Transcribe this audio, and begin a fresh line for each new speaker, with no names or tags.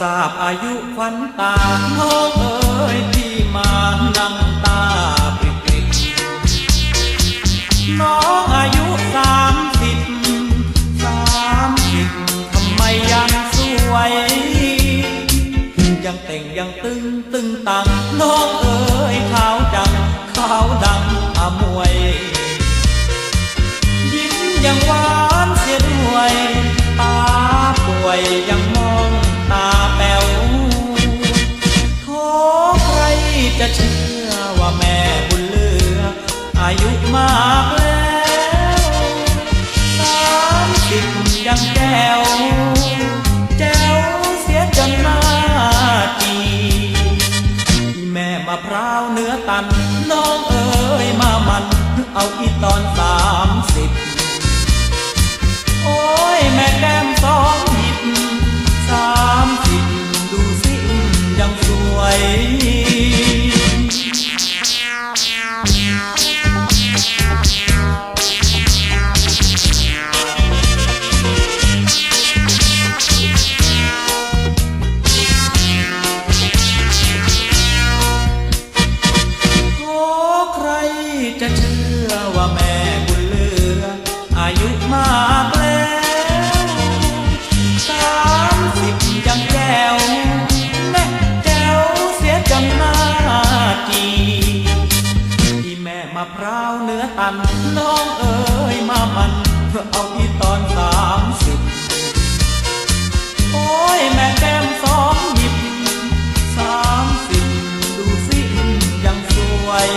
ทราบอายุควันตาน้องเอ๋ยที่มานั่งตาปริบปริบน้องอายุสามสิบสามสิบทำไมยังสวย ยังเต่งยังตึงตึงตังน้องเอ๋ยขาวจังขาวดังอมวย ยิ้มยังหวา ยังแก้วแจ้วเสียจนหน้าจีอีแม่มะพร้าวเนื้อตัน น้องเอ๋ยมามัน เอาอีตอน จะเชื่อว่าแม่บุญเลือ อายุมากแล้วสามสิบยังแก้วแม่แก้วเสียจำหน้าจีที่แม่มาพร้าวเนื้อตันน้องเอ๋ยมามันเพื่อเอาอีตอนสามสิบโอ้ยแม่แก้มสองหยิบสามสิบดูสิยังสวย